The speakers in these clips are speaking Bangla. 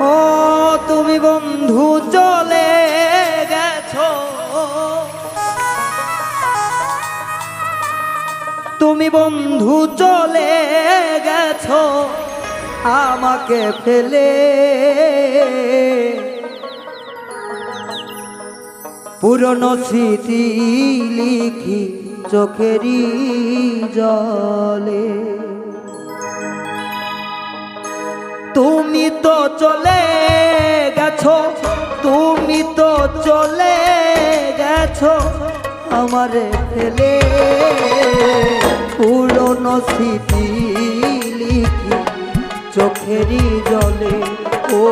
ও তুমি বন্ধু, চলে গেছো। তুমি বন্ধু, চলে গেছো। আমাকে ফেলে। পুরনো স্মৃতি লিখি চোখেরই জলে। তুমি তো চলে গেছো, তুমি তো চলে গেছো আমারে ফেলে। পুরনো স্মৃতি লিখি চোখেরই জলে, ও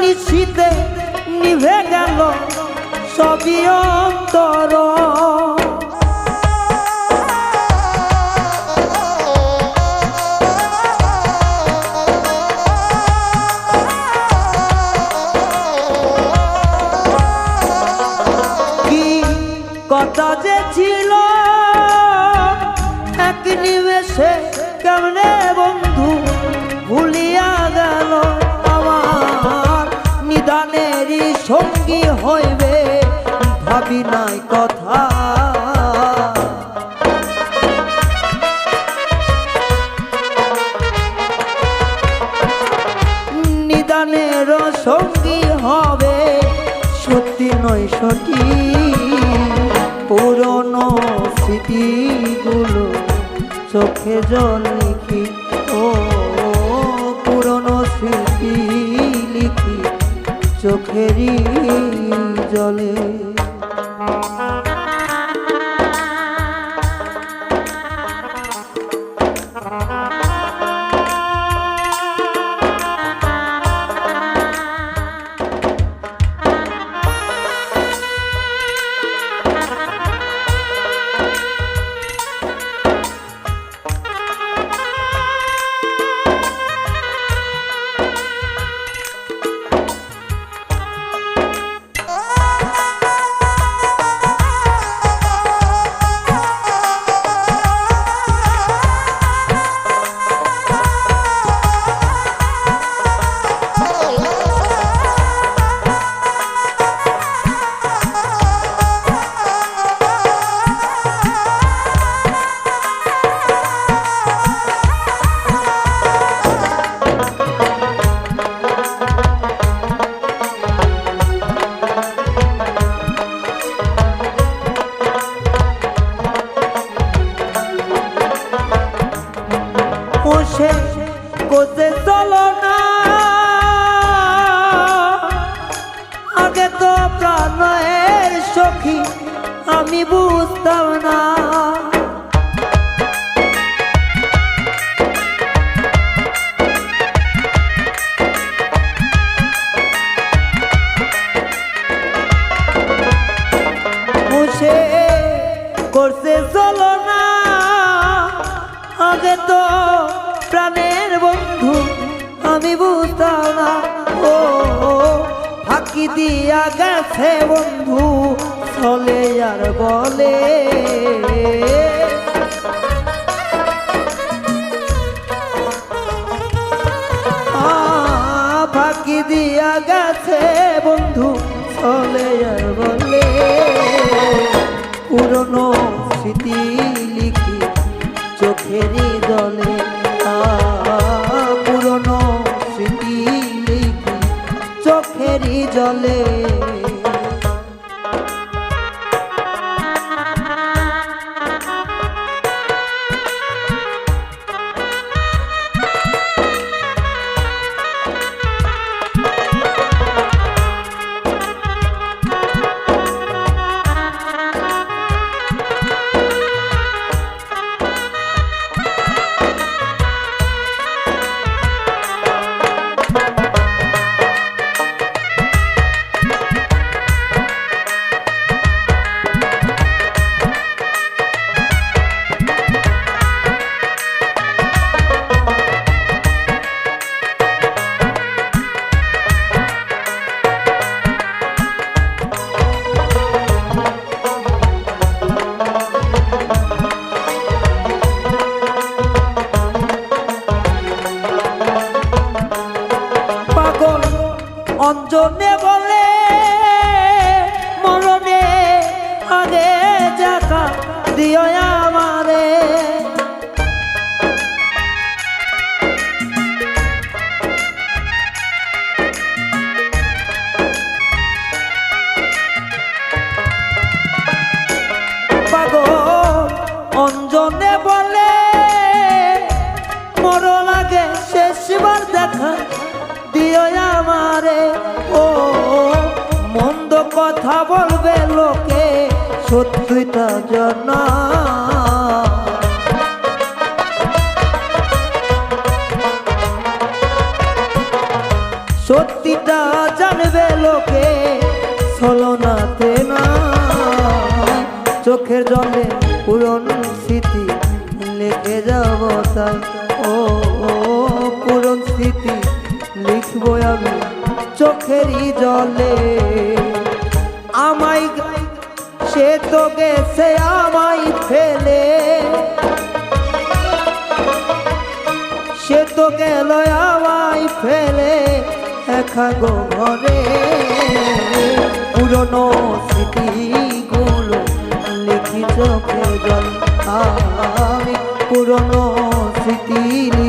নিশীতে নিভে গেল সবই অন্তর। কথা যে ছিল ভাবি নাই কথা। নিদানের সঙ্গী হবে, সত্যি নয় সঠিক পুরনো স্মৃতিগুলো চোখে জল লিখি, ও পুরনো স্মৃতি লিখি চোখেরই জলে। পোষে সখী আমি বুঝতাম না। করছে চলো না। আগে তো প্রাণের বন্ধু, আমি বুঝতাম না। ও, ফাঁকি দিয়া গেছে বন্ধু চলে আর বলে। ফাঁকি দিয়া গেছে বন্ধু চলে আর বলে। পুরনো স্মৃতি লিখি চোখেরই আ, পুরনো স্মৃতি লিখি চোখেরই জলে। অঞ্জনে বলে, মর লাগে শেষবার দেখা দিও আমারে। ও, মন্দ কথা বলবে লোকে, সত্যিটা জানা। সত্যিটা জানবে লোকে, ছলনাতে না। চোখের জলে যাব ও পুরন স্মৃতি লিখব আমি চোখেরই জলে। আমায় সে তো গেছে আমায় ফেলে। সে তো গেল আমায় ফেলে একা গো ঘরে। পুরনো স্মৃতিগুলো লিখি চোখে জল। আমি পুরনো স্মৃতি